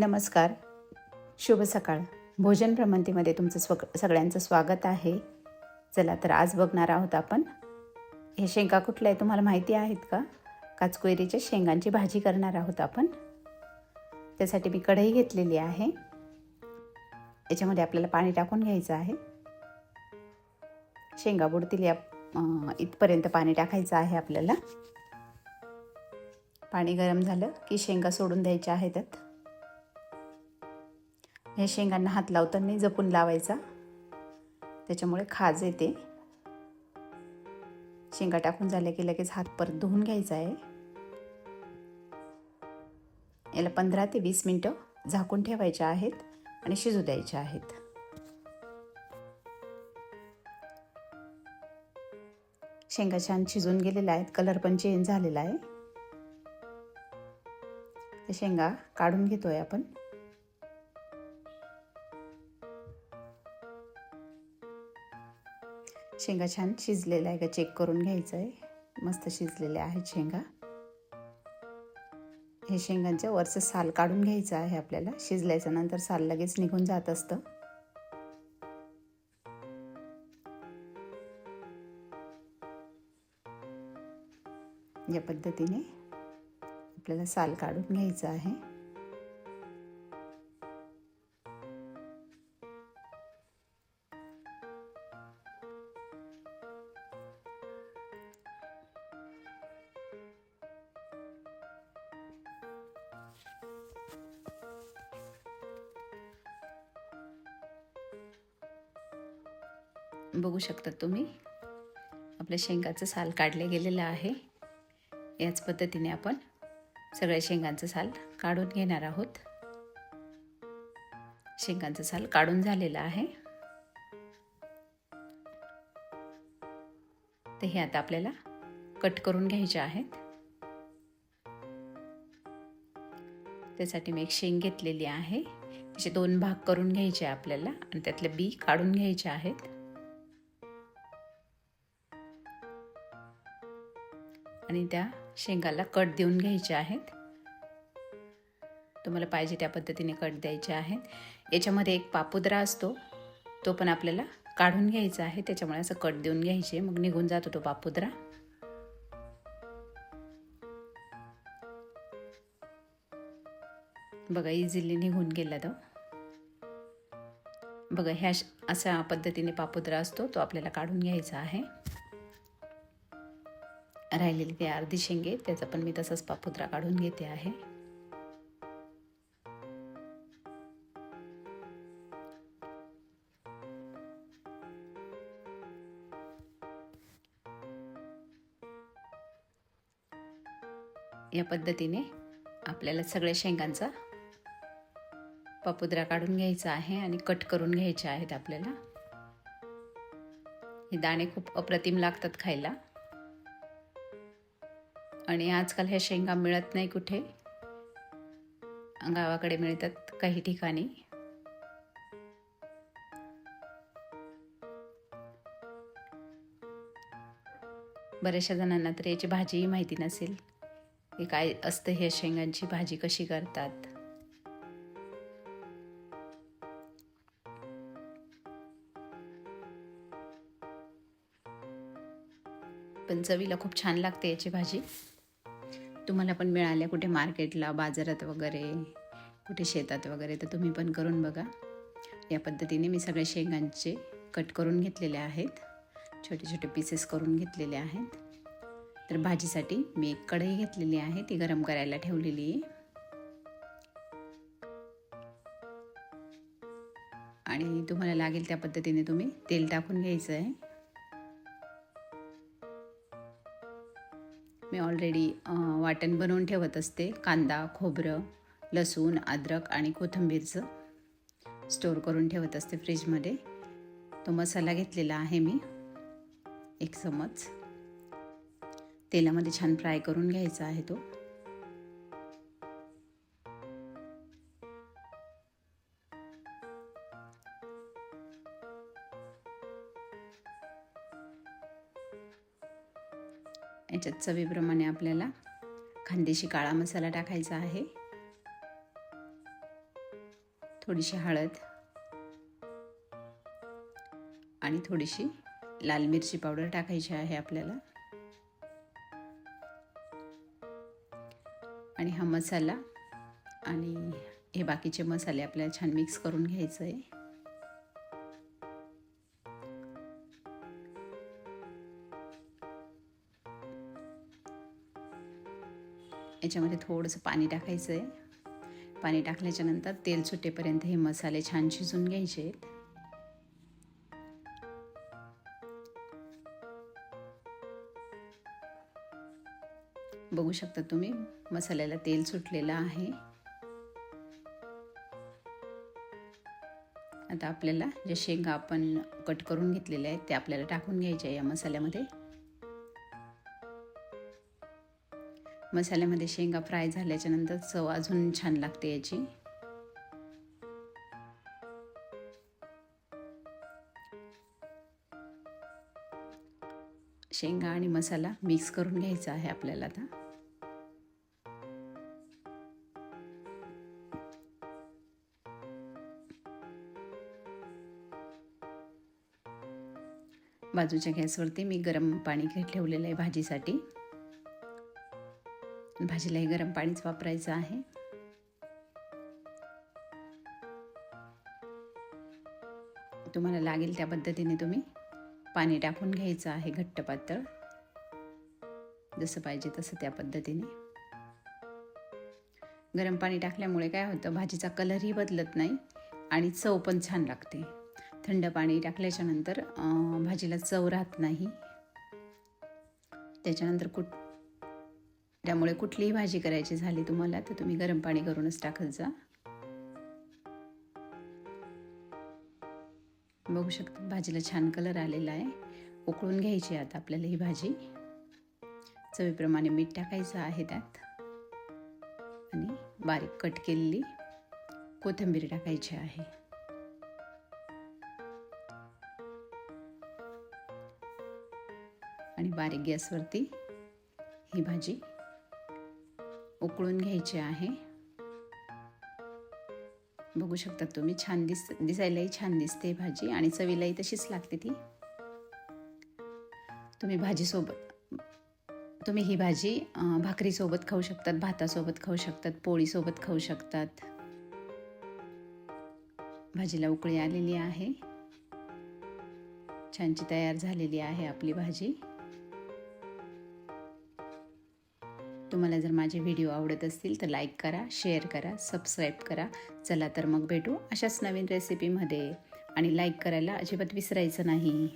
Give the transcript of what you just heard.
नमस्कार. शुभ सकाळ. भोजन भ्रमंतीमध्ये तुमचं स्व सगळ्यांचं स्वागत आहे. चला तर आज बघणार आहोत आपण. हे शेंगा कुठले आहे तुम्हाला माहिती आहेत का? काचकोयरीच्या शेंगांची भाजी करणार आहोत आपण. त्यासाठी मी कढई घेतलेली आहे. याच्यामध्ये आपल्याला पाणी टाकून घ्यायचं आहे. शेंगा बुडतील या इथपर्यंत पाणी टाकायचं आहे आपल्याला. पाणी गरम झालं की शेंगा सोडून द्यायच्या आहेत. त्यात हे शेंगांना हात लावताना जपून लावायचा. त्याच्यामुळे खाज येते. शेंगा टाकून झाल्या की लगेच हात परत धुवून घ्यायचा आहे. याला पंधरा ते वीस मिनटं झाकून ठेवायच्या आहेत आणि शिजू द्यायच्या आहेत. शेंगा छान शिजून गेलेल्या आहेत. कलर पण चेंज झालेला आहे. शेंगा काढून घेतोय आपण. शेंगा छान शिजलेला आहे का? चेक करून घ्यायचं आहे मस्त शिजलेल्या आहेत शेंगा. हे शेंगांच्या वरचं साल काढून घ्यायचं आहे आपल्याला. शिजल्याच्या नंतर साल लगेच निघून जात असतं. या पद्धतीने आपल्याला साल काढून घ्यायचं आहे. बघू शकता तुम्ही. आपल्या शेंगाचं साल काढले गेलेलं आहे. याच पद्धतीने आपण सगळ्या शेंगांचं साल काढून घेणार आहोत. शेंगांचं साल काढून झालेलं आहे. ते हे आता आपल्याला कट करून घ्यायचे आहेत. त्यासाठी मी एक शेंग घेतलेली आहे. त्याचे दोन भाग करून घ्यायचे आपल्याला आणि त्यातले बी काढून घ्यायचे आहेत. आणि त्या शेंगाला कट देऊन घ्यायचे आहेत. तुम्हाला पाहिजे त्या पद्धतीने कट द्यायचे आहेत. याच्यामध्ये एक पापुद्रा असतो तो पण आपल्याला काढून घ्यायचा आहे. त्याच्यामुळे असं कट देऊन घ्यायचे. मग निघून जातो तो पापुद्रा. बघा इझिली निघून गेला तो. बघा ह्या अशा पद्धतीने पापुद्रा असतो तो आपल्याला काढून घ्यायचा आहे. राहिलेली ते अर्धी शेंगे त्याचा पण मी तसाच पापुद्रा काढून घेते आहे. या पद्धतीने आपल्याला सगळ्या शेंगांचा पापुद्रा काढून घ्यायचा आहे आणि कट करून घ्यायचे आहेत आपल्याला. हे दाणे खूप अप्रतिम लागतात खायला. आणि आजकाल ह्या शेंगा मिळत नाही कुठे. गावाकडे मिळतात काही ठिकाणी. बऱ्याचशा जणांना तर याची भाजीही माहिती नसेल हे काय असतं ह्या शेंगांची भाजी कशी करतात. पण चवीला खूप छान लागते याची भाजी. तुम्हाला पण मिळाल्या कुठे मार्केटला बाजारात वगैरे कुठे शेतात वगैरे तर तुम्ही पण करून बघा. या पद्धतीने मी सगळ्या शेंगांचे कट करून घेतलेले आहेत. छोटे छोटे पीसेस करून घेतलेले आहेत. तर भाजीसाठी मी एक कढई घेतलेली आहे ती गरम करायला ठेवलेली आहे. आणि तुम्हाला लागेल त्या पद्धतीने तुम्ही तेल टाकून घ्यायचं आहे मी ऑलरेडी वाटण बनवून ठेवत असते. कांदा खोबरं लसूण अद्रक आणि कोथिंबीरचं स्टोर करून ठेवत असते फ्रीजमध्ये तो मसाला घेतलेला आहे मी. एक चमच. तेलामध्ये छान फ्राय करून घ्यायचा आहे तो. याच्यात चवीप्रमाणे आपल्याला खानदेशी काळा मसाला टाकायचा आहे. थोडीशी हळद आणि थोडीशी लाल मिरची पावडर टाकायची आहे आपल्याला. आणि हा मसाला आणि हे बाकीचे मसाले आपल्याला छान मिक्स करून घ्यायचं आहे याच्यामध्ये थोडंसं पाणी टाकायचं आहे. पाणी टाकल्याच्या नंतर तेल सुटेपर्यंत हे मसाले छान शिजून घ्यायचे आहेत. बघू शकता तुम्ही मसाल्याला तेल सुटलेलं आहे. आता आपल्याला जे शेंगा आपण कट करून घेतलेले आहेत ते आपल्याला टाकून घ्यायचे या मसाल्यामध्ये. मसाल्यामध्ये शेंगा फ्राय झाल्याच्यानंतर चव अजून छान लागते याची. शेंगा आणि मसाला मिक्स करून घ्यायचा आहे आपल्याला आता. बाजूच्या गॅसवरती मी गरम पाणी ठेवलेलं आहे भाजीसाठी. भाजीलाही गरम पाणीच वापरायचं आहे. तुम्हाला लागेल त्या पद्धतीने तुम्ही पाणी टाकून घ्यायचं आहे घट्ट पातळ. जसं पाहिजे तसं त्या पद्धतीने. गरम पाणी टाकल्यामुळे काय होतं भाजीचा कलरही बदलत नाही आणि चव पण छान लागते. थंड पाणी टाकल्याच्यानंतर भाजीला चव राहत नाही. त्याच्यानंतर कुठ त्यामुळे कुठलीही भाजी करायची झाली तुम्हाला तर तुम्ही गरम पाणी करूनच टाकत जा. बघू शकता भाजीला छान कलर आलेला आहे. उकळून घ्यायची आता आपल्याला ही भाजी. चवीप्रमाणे मीठ टाकायचं आहे त्यात. आणि बारीक कट केलेली कोथिंबीर टाकायची आहे. आणि बारीक गॅसवरती ही भाजी उकळून घ्यायचे आहे. बघू शकता तुम्ही छान दिस दिसायलाही छान दिसते भाजी आणि चवीलाही तशीच लागते ती. तुम्ही भाजीसोबत तुम्ही ही भाजी भाकरीसोबत खाऊ शकतात भातासोबत खाऊ शकतात पोळीसोबत खाऊ शकतात. भाजीला उकळी आलेली आहे. छानची तयार झालेली आहे आपली भाजी. तुम्हाला जर माझे व्हिडिओ आवडत असतील तर लाईक करा शेअर करा सबस्क्राईब करा. चला तर मग भेटू अशाच नवीन रेसिपीमध्ये आणि लाईक करायला अजिबात विसरायचं नाही.